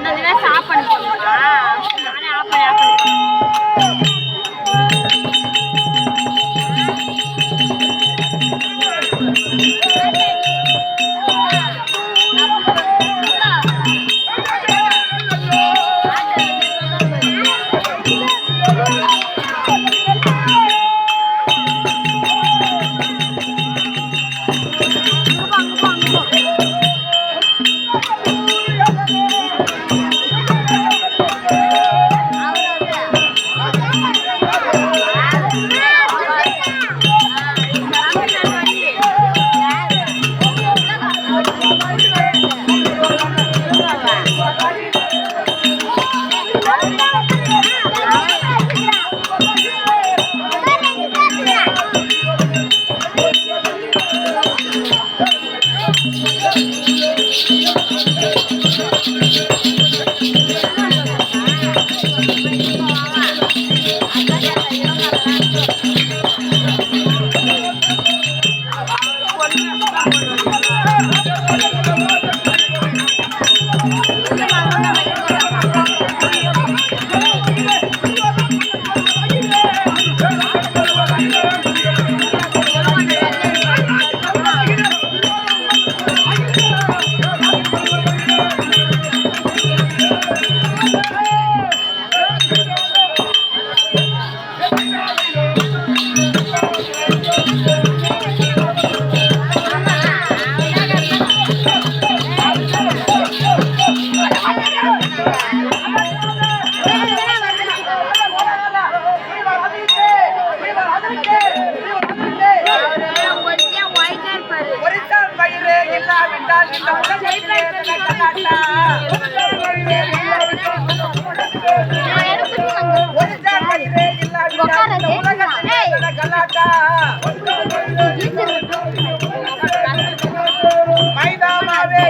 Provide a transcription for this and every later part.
அந்த device of பண்ணி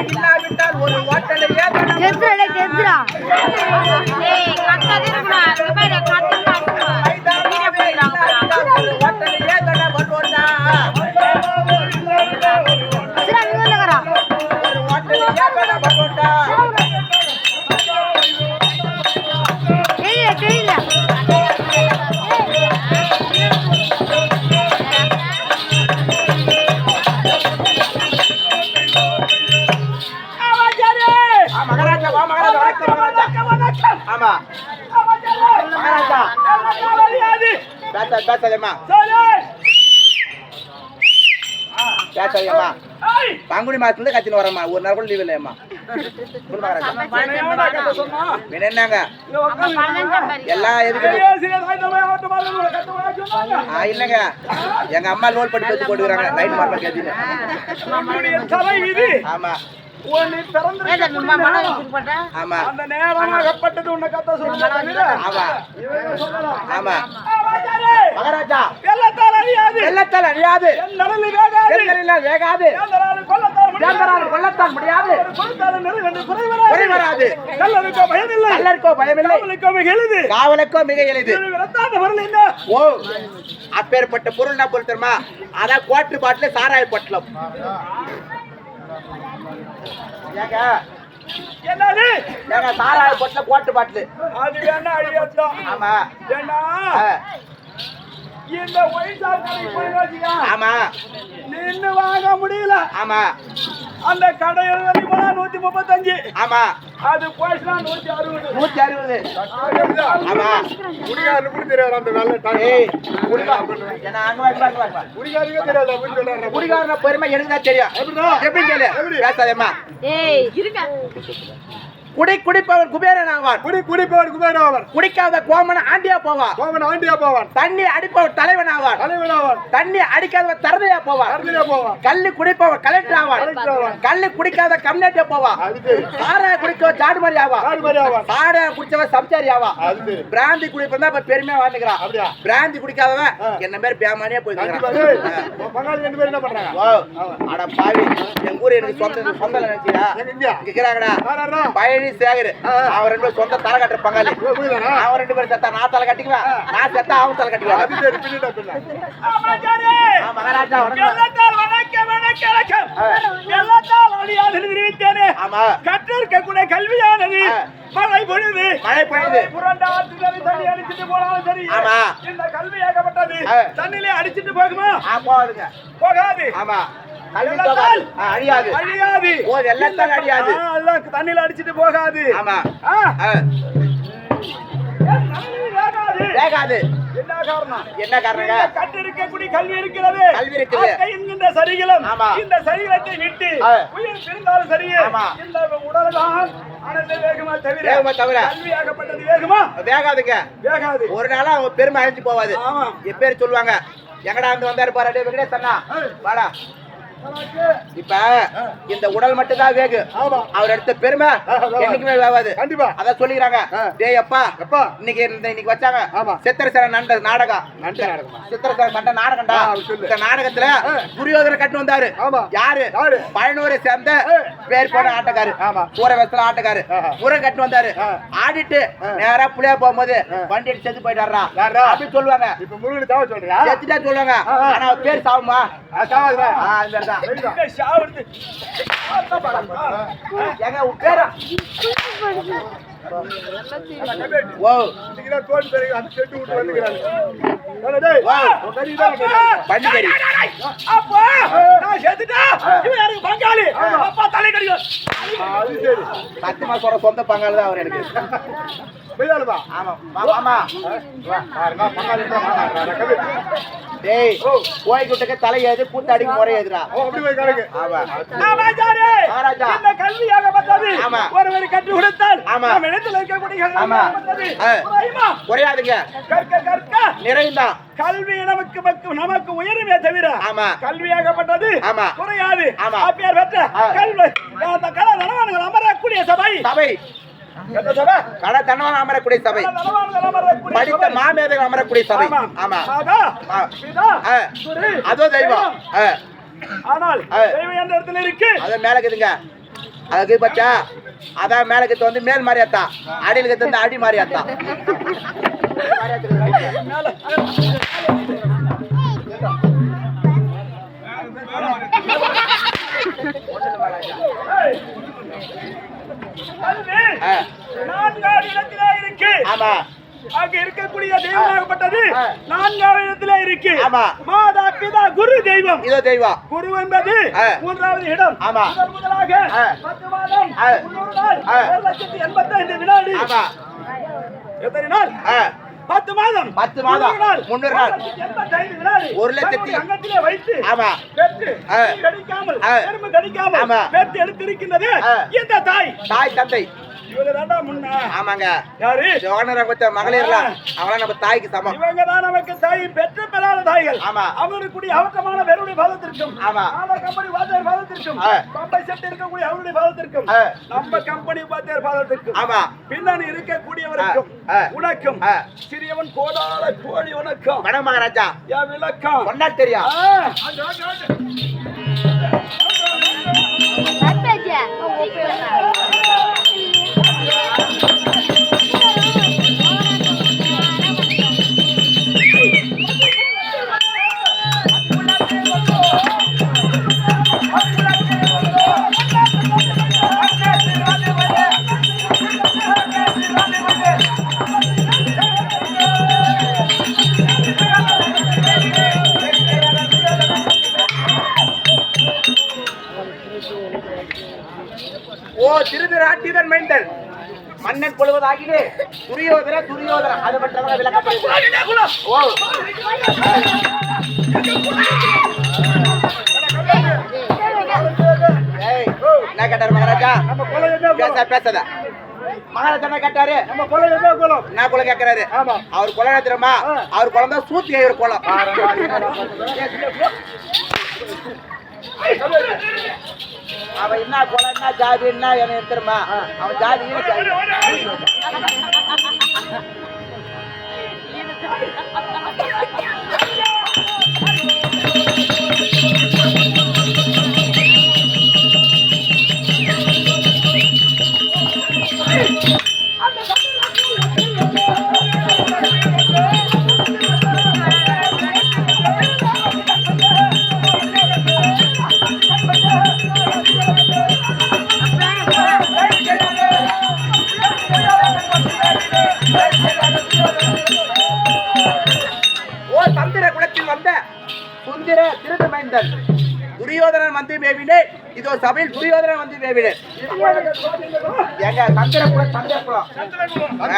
இல்லாவிட்டால் ஒரு ஹோட்டலையே நடத்த பேச பேசாதேம்மா பேசாதேம்மா பங்குனி மாசத்துல கத்தின்னு வரேம்மா ஒரு நாள் கூட லீவ் இல்லையம்மா. என்னங்க? எல்லாம் எதுக்கு ஆ இல்லைங்க. எங்க அம்மா லோல் பட்டு போட்டுக்கிறாங்க. லைட் மார்க்க கேட்டீங்க ஆமா. ஆமா. அந்த நேரமாகப்பட்டது உன்னை கத்த சொல்லுங்க ஆமா. ஆமா. மகாராஜா. வெள்ளத்தால் அறியாது வெள்ளத்தால் அழியாது. என் வேகாது. கொல்லத்தால் முடியாது. குறைவராது குறை வராது. கல்லனுக்கோ பயமில்லை. கல்லருக்கோ பயமில்லை. காவலுக்கோ மிக எளிது. காவலுக்கோ மிக எளிது. ரத்தாந்த பொருள் என்ன? ஓ அப்பேற்பட்ட பொருள் என்ன பொருள் தெரியுமா? அதான் குவாட்டர் பாட்டில் சாராய பட்டலம். ஏங்க. என்னது? ஏங்க சாராய பட்டல குவாட்டர் பாட்டில். அது வேணா அழியத்தான் ஆமா. ஏன்னா ஆ, இந்த ஒயிட் சாப்பிட்டு ஆமா. நின்னு வாங்க முடியல. ஆமா. அந்த கடையில் வெளி போனா நூத்தி முப்பத்தஞ்சு. ஆமா. அது போயிடுச்சுனா நூத்தி அறுபது. நூத்தி அறுபது. ஆமா. குடிகாரனு கூட தெரியாது அந்த வா. குடிகாரனுக்கு தெரியாது? குடிகாரன பெருமை எனக்கு தான் தெரியும்? எப்படி? கேளு? பேசாதேம்மா. ஏய் இருங்க. குடி குடிப்பவன் குபேரன் ஆவான் குடி குடிப்பவன் குபேரன் ஆவான் குடிக்காத கோமன் ஆண்டியா போவான் கோவன் ஆண்டியா போவான் தண்ணி அடிப்பவன் தலைவன் ஆவான் தலைவன் ஆவான் தண்ணி அடிக்காதவன் தரதையா போவான் கருதியா போவான் கல்லு குடிப்பவன் கலெக்டர் ஆவான். கல்லு குடிக்காத கம்யூனிட்டியா போவான் அது சரி. குடிக்கவன் சாடுமாரி ஆவான் மாதிரி ஆவான் சாராய குடிச்சவன் சம்சாரி ஆவான் அது சரி. பிராந்தி குடிப்பவன் தான் இப்ப பெருமையா வாழ்ந்துக்கிறான் அப்படியா? பிராந்தி குடிக்காதவன். என்ன பேர் பேமானியா பேரும் என்ன பண்றாங்க? அட பாவி எங்க ஊர் எனக்கு சொந்த சொந்த நினைச்சியா? இருக்கிறாங்கடா. யாரா தேனி சேகர். அவன் ரெண்டு பேரும் சொந்த தலை கட்டுற பங்காளி? அவன் ரெண்டு பேரும் செத்தா நான் தலை கட்டிக்குவேன் நான் செத்தா அவன் தலை அது கட்டிக்குவேன் மகாராஜா கற்றிருக்கக்கூடிய கல்வியானது. மழை பொழுது மழை தண்ணி அடிச்சிட்டு போனாலும் சரி. ஆமா. இந்த கல்வி ஏகப்பட்டது. தண்ணிலே அடிச்சிட்டு போகுமா? ஆ போகுதுங்க. போகாது. ஆமா. அழியாது. அழியாது. எல்லாத்தால் அழியாது. எல்லாம் தண்ணில அடிச்சிட்டு போகாது. ஆமா. வேகாது. என்ன காரணம்? என்ன இந்த கற்றிருக்கக்கூடிய கல்வி இருக்கிறது. கல்வி இருக்குது. ஆக்கை என்கின்ற சரிகளம். இந்த சரிகளத்தை விட்டு. உயிர் பிரிந்தாலும் சரியே. இந்த உடல்தான் ஒரு நாளா அவன் பெருமை அழிஞ்சு போவாது. என் பேர் சொல்லுவாங்க. எங்கடா இருந்து வந்தாரு பாரு வெங்கடேஷ் அண்ணா வாடா. இப்ப இந்த உடல் மட்டும் தான் வேகு. அவர் எடுத்த பெருமை. என்னைக்குமே வேவாது கண்டிப்பா. அதான் சொல்லிக்கிறாங்க. டேய் அப்பா எப்பா? இன்னைக்கு இந்த இன்னைக்கு வச்சாங்க. சித்திரசர நண்ட நாடகம்? சித்திரசர கண்ட நாடகம்டா அது. இந்த நாடகத்துல. துரியோதனை கட்டு வந்தாரு ஆமா. யாரு? பழனூரை சேர்ந்த. பேர் போன ஆட்டக்காரு ஆமா. ஊர வசல ஆட்டக்காரு. ஊரை கட்டு வந்தாரு. ஆடிட்டு. நேரா புளியா போகும்போது. வண்டி எடுத்து செத்து போயிட்டாரா யாரா? அப்படி சொல்லுவாங்க இப்ப முருகனை தாவ சொல்றியா? செத்துட்டா சொல்லுவாங்க. ஆனா பேர் சாவுமா ஆ, ஷாவர்து ஏங்க பேரா சத்தியமா சொல்ற சொந்த பங்காளி தான் அவர் எனக்கு பெரியாளுப்பா. ஆமா வா, வாமா வா, பாருங்க, பங்காளி இருந்தா வாங்க, கபேட்டி. டேய் ஓ. கோயில் விட்டுக்கு தலை ஏது கூத்தாடி முறை எதுரா ஓ, அப்படி போய் கிடக்கு. ஆமா கல்வியாக ஆமா. ஒருவர் கற்று கொடுத்தால். நம் இடத்தில் இருக்கக்கூடிய? குறையாதுங்க கல்வி நமக்கு மக்கு- நமக்கு உயருமே தவிர ஆமா. கல்வியாகப்பட்டது ஆமா. குறையாது ஆமா. அப்பேர் பெற்ற. கல்வி. அந்த கல தனவான்கள் அமரக்கூடிய சபை. சபை. கட தனவான் அமரக்கூடிய சபை. படித்த. மாமேதைகள் அமரக்கூடிய சபை. ஆமா. அதோ தெய்வம். ஆனால். தெய்வம் எந்த இடத்துல இருக்கு? அது மேல இருக்குதுங்க அதுக்கு பச்சா அதான் மேல கத்து வந்து மேல் மாறியாத்தா அடியில் கத்து வந்து அடி மாறியாத்தா ஆமா. அங்க இருக்கக்கூடிய தெய்வமாகப்பட்டது. நான்காவது இடத்திலே இருக்கு. ஆமா. மாதா பிதா குரு தெய்வம் இதோ தெய்வம் குரு என்பது. மூன்றாவது இடம் ஆமா. முதல் முதலாக. பத்து மாதம் ஆ. முன்னூறு நாள் ஆ. ஒரு லட்சத்தி எண்பத்தைந்து வினாடி ஆமா எத்தனை நாள் பத்து மாதம் பத்து மாதம். முன்னூறு நாள். ஒரு லட்சத்தி அங்கத்திலே வைத்து ஆமா பெற்று கடிக்காமல் கடிக்காமல் ஆமா. பெற்று எடுத்திருக்கின்றது. இந்த தாய் தாய் தந்தை இவங்க தாண்டா முன்ன. ஆமாங்க. யாரு? மகளிர்லாம் அவங்களாம் நம்ம தாய்க்கு சமம். இவங்க தான் நமக்கு தாய் பெற்ற பெறாத தாய்கள். ஆமா. அவர்களுக்குரிய அவக்கமான வெறுடைய பாதத்திற்கும். ஆமா. ஆனா கம்பெனி வாத்தியார் பாதத்திற்கும். பம்பை இருக்கக்கூடிய அவருடைய பாதத்திற்கும். நம்ம கம்பெனி வாத்தியார் பாதத்திற்கும். ஆமா. பின்னணி இருக்கக்கூடியவருக்கும். உனக்கும். சிறியவன் கோடால கோடி உனக்கும். வணக்கம் மகாராஜா. என் விளக்கம். சொன்னா தெரியும் ஆ. அங்க, மைந்தன் மன்னன் கொள்வதாகினே துரியோதன துரியோதன அது குலம். என்ன கேட்டாரு மகாராஜா நம்ம கொலை என்ன பேச குலம்? பேசாத மகாராஜா கேட்டாரு நம்ம கொலை என்ன குலம்? என்ன குலம் கேட்கிறாரு ஆமா. அவர் குலம் என்ன தெரியுமா. அவர் குலம் தான் சூத்தி ஐயர் குலம் அவன் என்ன குலம் என்ன ஜாதி என்ன எனக்கு தெரியுமா? அவன் ஜாதி ஈன மேவினே எங்க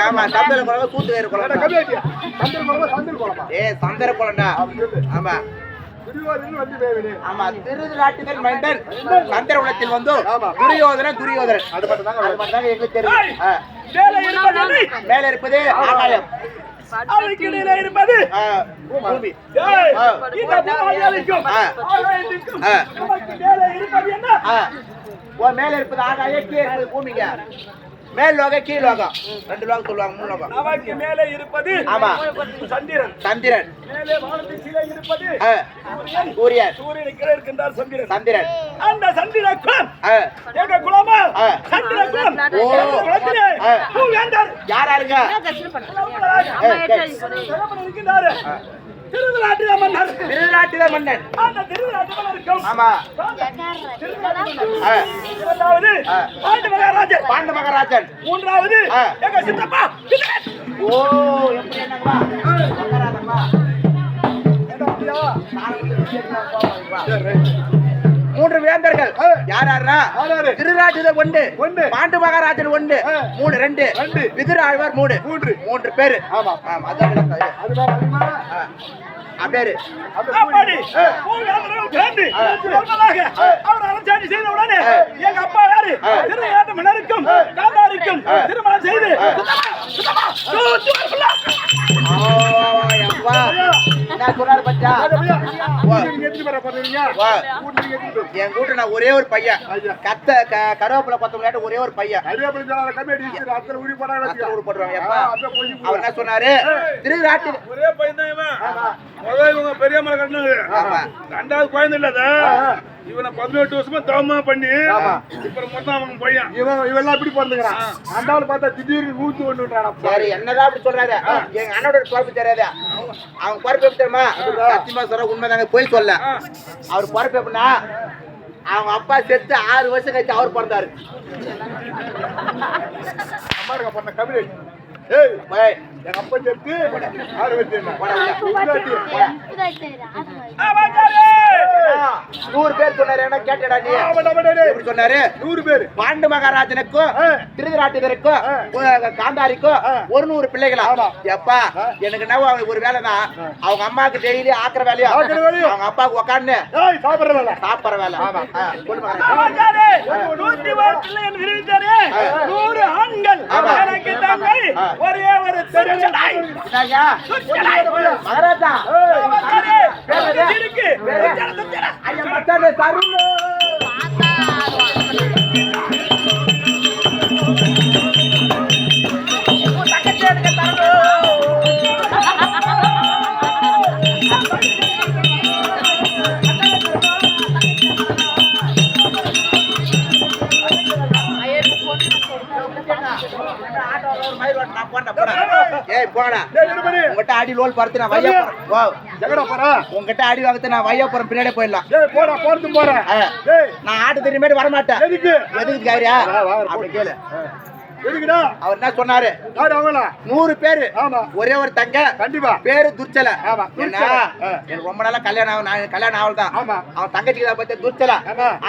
ஆமா சந்திரகுலம் கூத்து வேறு குலம் ஏ சந்திரகுலம்டா ஆமா. ஆமா சந்திரகுலத்தில் வந்து துரியோதனன் துரியோதனன். அது மட்டும் தாங்க அது மட்டும் தாங்க எங்களுக்கு தெரியும். மேலே இருப்பது ஆகாயம். அவருக்கு இடையில இருப்பது? ஆ, பூமி. ஏய், ஆ. இந்த பூமாயாளிக்கும் ஆ. ஆகாயத்திற்கும் ஆ. நமக்கு மேலே இருப்பது என்ன? ஓ மேல இருப்பது ஆகாயம் கீழே இருப்பது பூமிங்க. மேல் லோகம் கீழ் லோகம். ரெண்டு லோகம் சொல்லுவாங்க மூணு லோகம். நமக்கு மேலே இருப்பது ஆமா. சந்திரன். சந்திரன். மேலே வானத்தின் கீழே இருப்பது. சூரியன். சூரியன். கீழே இருக்கின்றார் சந்திரன். சந்திரன். அந்த சந்திர குலம். எங்க குலமா? ஆ. சந்திர குலம் ஓ. குலத்திலே. ஆ. பூவேந்தர். யாரா அம்மா ஏற்றாடி மன்னர். அந்த மன்னருக்கும் ஆமா. இரண்டாவது. பாண்டு மகாராஜர் பாண்ட மகாராஜன். மூன்றாவது. எங்க சித்தப்பா. ஓ எப்படி என்னங்கப்பா மகாராஜன்மா மூன்று வேந்தர்கள். யார் யாரா? திருநாட்டுத ஒன்று. ஒன்று. பாண்டு மகாராஜன் ஒன்று. மூணு ரெண்டு. ரெண்டு. விதிர ஆழ்வார் மூணு. மூன்று. மூன்று பேரு. ஆமா. ஆமா அதான் பேரு அப்படி அவர் அரசாட்சி செய்த உடனே எங்க அப்பா யாரு திருநாட்டு மன்னருக்கும் காந்தாருக்கும் திருமணம் செய்து என் கூட்ட நான் ஒரே ஒரு பையன். கத்த க- கருவேப்பிலை கொத்த விளையாட்டு ஒரே ஒரு பையன். அவர் என்ன சொன்னாரு? திருநாட்டு ஒரே பையன் தான் இவன் முதல்ல இவங்க பெரிய மலை கட்டினாங்க. ரெண்டாவது குழந்தை இல்லாத இவனை பதினெட்டு வருஷமா தவமா பண்ணி இப்ப மொத்தம் அவன் பையன். இவன் இவெல்லாம் இப்படி பிறந்துக்கிறான். அண்டாவில் பார்த்தா திடீர்னு நூத்தி ஒண்ணு சரி என்னதான் அப்படி சொல்றாரு எங்க அண்ணனோட பொறுப்பு தெரியாது? அவன் பொறுப்பு எப்படி தெரியுமா? சத்தியமா சொல்ற உண்மைதாங்க போய் சொல்ல. அவர் பொறுப்பு எப்படின்னா அவங்க அப்பா செத்து ஆறு வருஷம் கழிச்சு அவர் பிறந்தாரு. அம்மா பண்ண கபிலை ஏய் போய், எங்க அப்பா செத்து என்ன போடா. உள்ள. நூறு பேர் சொன்னாரு என்ன கேட்டடா நீ? எப்படி சொன்னாரு? நூறு பேர். பாண்டு மகாராஜனுக்கும் ஆ. திருதராட்டினருக்கும் காந்தாரிக்கும் ஒரு நூறு பிள்ளைகளா? எப்பா எனக்கு என்ன அவங்க ஒரு வேலைதான் அவங்க அம்மாவுக்கு டெய்லி ஆக்குற வேலையா? அவங்க அப்பாவுக்கு உக்காந்து ஏய் சாப்பிடுற வேலை. சாப்பிடுற வேலை. நூத்தி ஒரு பிள்ளை என்று நூறு ஆண்கள். எனக்கு. ஒரே ஒரு திருச்சடாய். என்னய்யா? மகாராஜா ஒரு என்ன? சிறுக்கு, பேரு? ஒரு திருச்சடா. தருண் ஏய் போடா ஏய் நிருபதி உங்ககிட்ட அடி லோல் படுத்து நான் வையா போறேன் உங்ககிட்ட அடி வாங்கத்து நான் வையா போறேன் பின்னாடி போயிடலாம் போடா போறதும் போற ஆ. ஏய். நான் ஆட்டு தெரியுமே வர மாட்டேன் எதுக்கு? எதுக்கு காரியா? வா, வா, அப்படி கேளு. அவர் என்ன சொன்னாரு? நூறு பேரு. ஆமா. ஒரே ஒரு தங்க. கண்டிப்பா. பேரு துர்ச்சல. எனக்கு ரொம்ப நாளா கல்யாணம் கல்யாணம் ஆகல தான். அவன் தங்கச்சிக்கு பத்தி துர்ச்சல.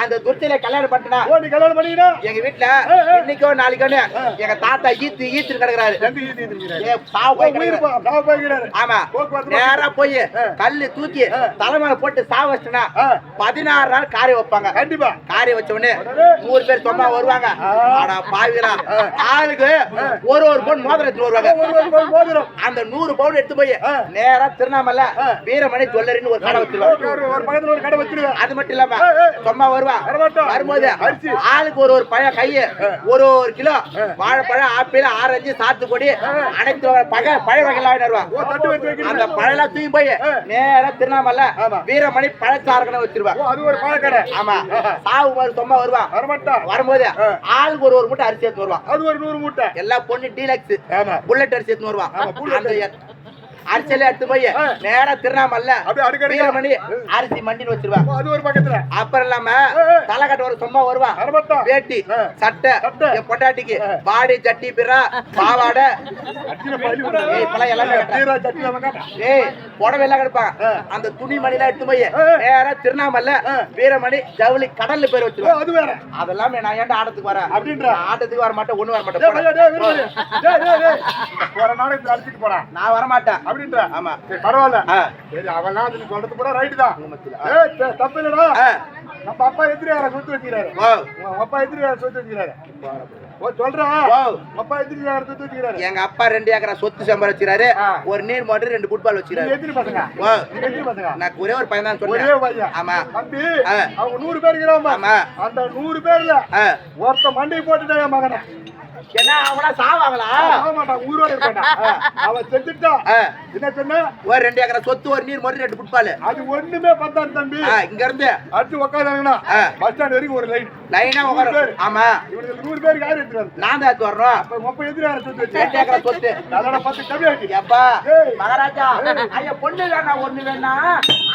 அந்த துர்ச்சலை கல்யாணம் நீ கல்யாணம் பண்ணிக்கினா? எங்க வீட்டுல. இன்னைக்கோ நாளைக்கோன்னு எங்க தாத்தா ஈத்து ஈத்து கிடக்குறாரு? ஆமா. நேரா போய். கல்லு தூக்கி. தலைமையில போட்டு சாவ வச்சுனா ஆ. பதினாறு நாள் காரை வைப்பாங்க. கண்டிப்பா. காரை வச்ச உடனே? நூறு பேர் சும்மா வருவாங்க. ஆனா பாவிகளா. ஆளுக்கு ஒரு ஒரு பவுன் மோதிரம் எடுத்து வருவாங்க. மோதிரம். அந்த நூறு பவுன் எடுத்து போய். நேரா திருவண்ணாமலை. வீரமணி ஜுவல்லரின்னு ஒரு கடை வச்சிருவாங்க. ஒரு ஒரு பக்கத்துல ஒரு கடை வச்சிருவேன் அது மட்டும் இல்லாம. சும்மா வருவா. வரும்போது. ஆளுக்கு ஒரு ஒரு பழம் கைய ஒரு ஒரு கிலோ வாழைப்பழம் ஆப்பிள் ஆரஞ்சு சாத்துக்குடி அனைத்து வகை பழ பழ வகைலாம் வருவா ஓ தட்டு வச்சு அந்த பழம் தூக்கி போய். நேரா திருவண்ணாமலை. வீரமணி பழச்சாரக்கனை வச்சிருவா ஓ அது ஒரு பழக்கடை ஆமா. சாவு மாதிரி சும்மா வருவான். வரும்போது. ஆளுக்கு ஒரு ஒரு மூட்டை அரிசி எடுத்து வருவான். அது ஒரு நூறு மூட்டை. எல்லா பொண்ணு டீலக்ஸ் ஆமா. புல்லட் அரிசி எடுத்து வருவான். ஆமா, bullet அந்த எ- அரிசியில எடுத்து போய். நேரா திருநாமல்ல. வீரமணி அரிசி மண்டின்னு வச்சிருவேன் அது ஒரு பக்கத்துல அப்புறம் இல்லாம ஆ, ஆ. தலை கட்ட ஒரு சும்மா வருவான் வேட்டி. சட்டை பொட்டாட்டிக்கு. பாடி ஜட்டி பிறா பாவாடை. ஏய், எல்லாமே புடவை எல்லாம் கிடப்பான். அந்த துணி மணிலாம் எடுத்து போய். நேரா திருநாமல்ல. வீரமணி ஜவுளி கடல்ல பேர் வச்சிருவேன் அது வேற அதெல்லாம் நான் ஏன்டா ஆட்டத்துக்கு வரேன் அப்படின்ற. ஆட்டத்துக்கு வர மாட்டேன் ஒண்ணு வர மாட்டேன். போற நாடகத்துல அடிச்சிட்டு போறான் நான் வர மாட்டேன் அப்படின்ற. ஆமா. சரி பரவாயில்ல. சரி அவெல்லாம் அதுல சொல்றது கூட ரைட் தான். ஏய், தப்பு இல்லடா. நம்ம அப்பா எதிரியார சொத்து வச்சுக்கிறாரு உங்க அப்பா எதிரியார சொத்து வச்சுக்கிறாரு ஓ சொல்றேன் அப்பா எதிரியார சொத்து வச்சுக்கிறாரு எங்க அப்பா ரெண்டு ஏக்கரா சொத்து சம்பாதிச்சுறாரு ஆ. ஒரு நீர் மோட்டர் ரெண்டு ஃபுட்பால் வச்சுக்கிறாரு. எதிரி பசங்க. ஓ எதிரி பசங்க. நான் ஒரே ஒரு பையன் தான் ஒரே சொன்னேன் பையன். ஆமா. தம்பி ஆ. அவங்க நூறு பேர் இருக்கிறாங்க. ஆமா. அந்த நூறு பேர்ல ஆ. ஒருத்த மண்டை போட்டுட்டா என் மகனை. என்ன அவங்களா சாவாங்களா? ஆக மாட்டான் உயிரோட இருப்பான் அவன் செத்துட்டான். என்ன சொன்ன? ஒரு ரெண்டு ஏக்கரா சொத்து ஒரு நீர் மோட்டர் ரெண்டு ஃபுட்பால் அது ஒண்ணுமே பத்தாது தம்பி. இங்க இருந்து அடுத்து உட்காந்தாங்கன்னா. பஸ் ஸ்டாண்ட் வரைக்கும் ஒரு லைன் லைனா உட்காரு. ஆமா. இவனுக்கு நூறு பேருக்கு யார் எடுத்துறாரு நான் தான் எடுத்து வர்றோம். அப்ப மொப்ப எதிராக சொத்து ரெண்டு ஏக்கரா சொத்து. அதோட பத்து கம்மி ஏய். மகாராஜா ஐயா பொண்ணு வேணா ஒண்ணு வேணா.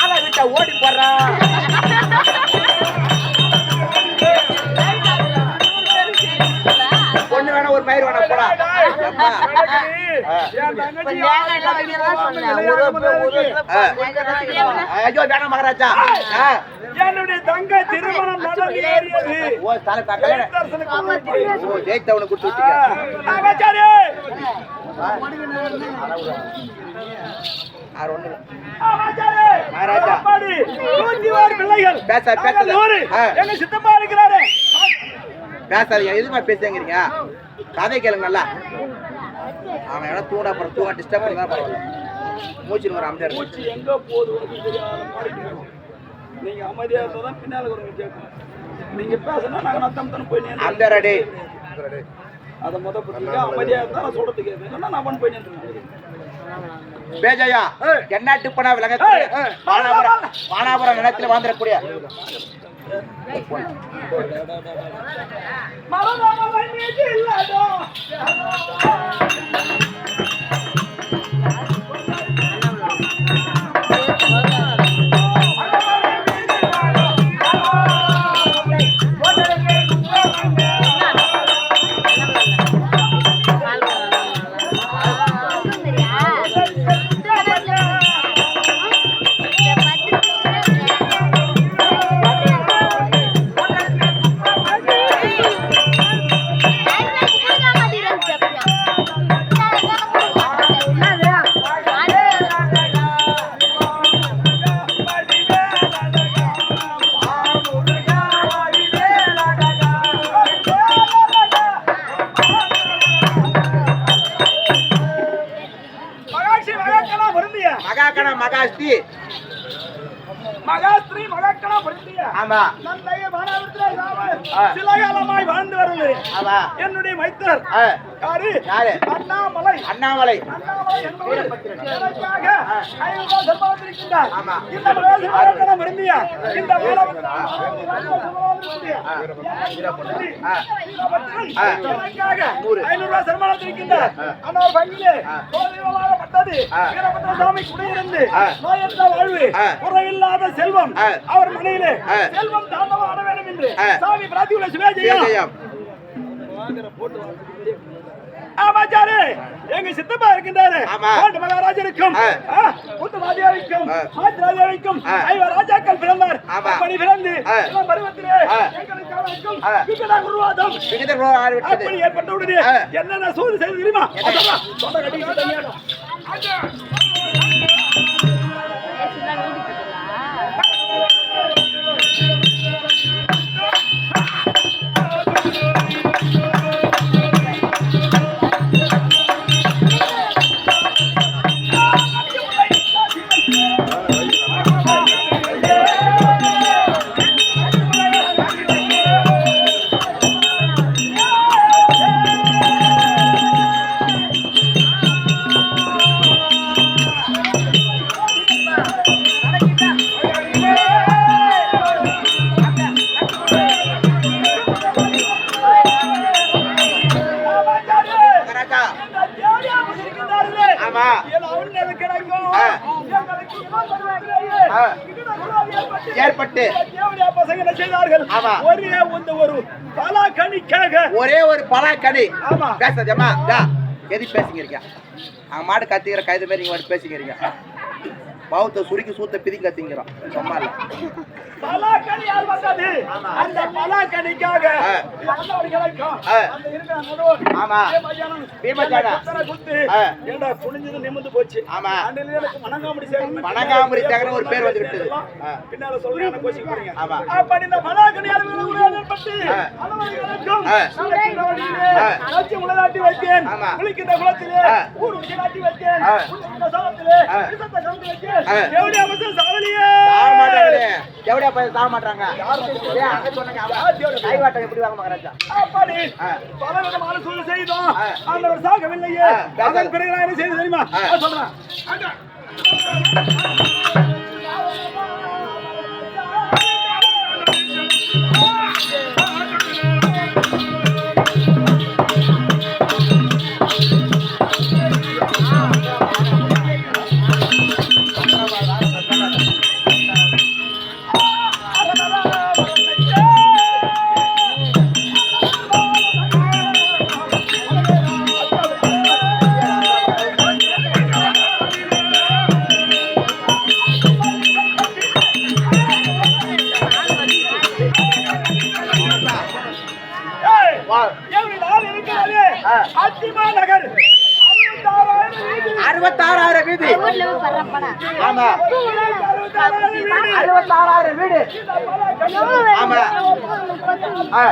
ஆளை விட்ட ஓடி போடுறான் பொண்ணு வேணா ஒரு மயிர் வேணா போடா. ஐயோ வேணாம் மகாராஜா. என்னுடைய தங்க திருமணம் நடந்தேறியது ஓ தலை கட்டல. ஓ ஜெயித்தவனை கொடுத்து வச்சுக்க அமைச்சரே ஆறு ஒண்ணு? மகாராஜா. பேச. எங்க சித்தப்பா இருக்கிறாரு. பேசாதீங்க. எதுவுமே பேசுங்கிறீங்க கதை கேளுங்க நல்லா. அவன் எவ்வளோ தூட அப்புறம் தூங்க டிஸ்டர்ப் பண்ணி தான் பரவாயில்ல. மூச்சு வர அமைதியா மூச்சு எங்க போகுது. நீங்க அமைதியா இருந்தா தான் பின்னால ஒரு கேட்கும். நீங்க பேசினா நாங்க நத்தம் தானே போய் அமைதியா ரெடி. அதை முத புரிஞ்சுக்க அமைதியா இருந்தா நான் சொல்றதுக்கு இல்லைன்னா நான் பண்ண போய் நின்று பேஜையா என்னாட்டு போனா விலகக்கூடிய வானாபுரம் வானாபுரம் நிலத்தில் வாழ்ந்துடக்கூடிய மறவாம வண்டிக்கு இல்லாதோ குடியிருந்து ஆ. நோயற்ற வாழ்வு ஆ. குறையில்லாத செல்வம். அவர் மனையிலே. செல்வம் தாண்டவம் ஆட வேண்டும் என்று. சாமி பிரார்த்தியுள்ள சிவாஜியா பேஜயம் ஆமாச்சாரு எங்க சித்தப்பா இருக்கின்றாரு. பாண்டு மகாராஜருக்கும் ஆ. ஆ, முத்துமாதியாருக்கும் ஆ. மாத்திராஜாவுக்கும் ஆ. ஐவ ராஜாக்கள் பிறந்தார். அப்படி பிறந்து பருவத்திலே குருவாதம் விகித அப்படி ஏற்பட்ட உடனே. என்னென்ன சூது செய்து தெரியுமா. பலாக்கனிக்காக ஒரே ஒரு பலாக்கடி ஆமா. பேசாதேம்மா டா எது பேசிக்கிறீங்க? அவங்க மாடு கத்திக்கிற கைது மாதிரி நீங்க பேசிக்கிறீங்க. பௌத்த சுருக்கி சூத்த பிதிங்க கத்திங்கிறோம் சும்மா இல்ல. பலாக்கனி யார் வந்தது அந்த பலாக்கனிக்காக ஆமா. குத்தனை குத்து குனிஞ்சது நிமிர்ந்து போச்சு. ஆமா. வணங்காமுடி சேகரன் வணங்காமுடி சேகரன் ஒரு பேர் வந்து விட்டது. ஆ. பின்னால சொல்றேன் என்ன கோச்சிக்க போறீங்க. ஆமா. அப்படி இந்த பலாக்கனி யார் ஆ. நச்சு முளைநாட்டி வைத்தேன். குளிக்கின்ற குளத்திலே. ஊர் நாட்டி வைத்தேன். சாலத்திலே வைத்தேன் ஆ. எவடி அவசரம் சாவலியே சாக மாட்டாங்களே. எவ்வளோ பையன் சாக மாட்டாங்க? ஏய், அங்க சொன்னாங்க அவன். கை வாட்டம் எப்படி வாங்க மகராஜா அப்படி செய்தோம். ஆண்டவர் சாகவில்லையே. அதன் பிறகு நான் என்ன செய்து தெரியுமா? சொல்றேன். நகர் அறுபத்தாறாயிரம் வீடு. ஆமா அறுபத்தாறாயிரம் வீடு. ஆமா ஆ.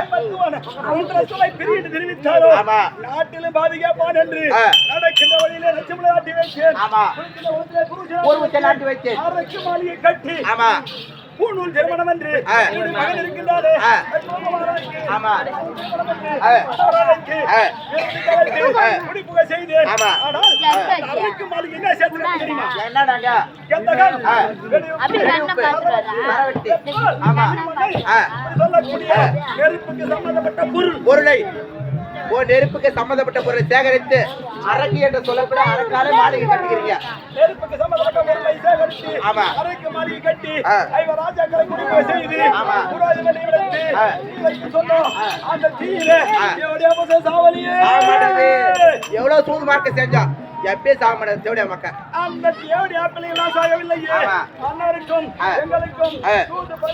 ஆமா. நாட்டிலும் பாதிக்கப்பான் என்று ஆ. நடக்கின்ற வழியிலே லட்சம் நாட்டி வைத்தேன் ஆமா. ஒரு நாட்டி கட்டி ஆமா பூணூல் திருமணம் என்று மகன் இருக்கின்றாரே. ஆமா. திருமணம் என்று ஆ. மகாராஜ்க்கு ஆ. விருந்துகளுக்கு ஆ. குடிப்புகை செய்து ஆமா. ஆனால் என்ன சேர்த்து தெரியுமா? என்னடாங்க? கந்தகம் ஆமா. சொல்லக்கூடிய நெருப்புக்கு சம்பந்தப்பட்ட பொருள். பொருளை ஓ நெருப்புக்கு சம்பந்தப்பட்ட பொருளை சேகரித்து அரக்கு என்று சொல்லக்கூட அரக்கால மாளிகை கட்டுகிறீங்க நெருப்புக்கு சம்பந்தப்பட்ட பொருளை சேகரித்து ஆமா. அறைக்கு மாளிகை கட்டி. ஐவர் ராஜாக்களை குடிப்பை செய்து ஆமா. புராதமனை விடுத்து. தீவைக்கு சொன்னோம் அந்த தீயிலே பச சாவலியே எவ்வளவு சூது மார்க்க செஞ்சோம் எப்பயும் சாக மாட்டது தேவடியா மக்கள் அந்த தேவடியா பிள்ளைகளாம் சாகவில்லையே. அண்ணருக்கும். எங்களுக்கும்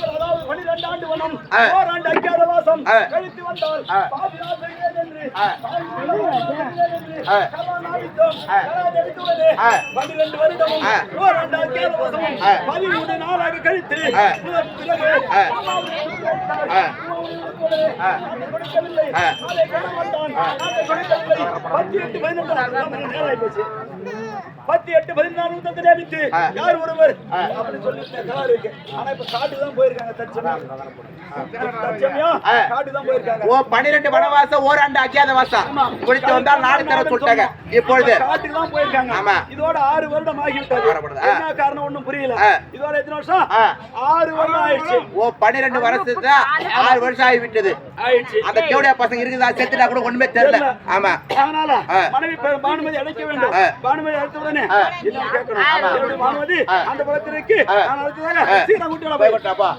அதாவது பன்னிரண்டு ஆண்டு வனம். ஓராண்டு அஞ்சாத வாசம் ஆ. கழித்து வந்தால். பாதி நாள் என்று. பன்னிரண்டு வருடமும். ஓராண்டு நாளாக கழித்து கொடுக்கவில்லை பத்து எட்டு பதினாலு தந்து நியமித்து. யார் ஒருவர்? இருக்கு. ஆனா இப்ப காட்டு தான் போயிருக்காங்க ஆ. காட்டு தான் போயிருக்காங்க. ஓ பன்னிரெண்டு வனவாசம் ஓராண்டு அஜாத வாசம். குடித்து வந்தால் நாடு தர சொல்லிட்டாங்க. இப்பொழுது. காட்டுக்கு தான் போயிருக்காங்க. ஆமா. இதோட ஆறு வருடம் ஆகிவிட்டது. என்ன காரணம் ஒண்ணும் புரியல. இதோட எத்தனை வருஷம். ஆறு வருடம் ஆயிடுச்சு. ஓ பன்னிரெண்டு வருஷத்துல ஆறு வருஷம் ஆகிவிட்டது. ஆயிடுச்சு. அந்த தேவடியா பசங்க இருக்குதா? செத்துட்டா கூட ஒண்ணுமே தெரியல. ஆமா. அதனால. மனைவி பானுமதி அழைக்க வேண்டும். பானுமதி அழைத்த என்ன கேட்கணும். அந்த குலத்திற்கு ஆ. நான் அழைத்ததாக ஆ. சீக்கிரம் கூட்டி வர போய் விட்டாப்பா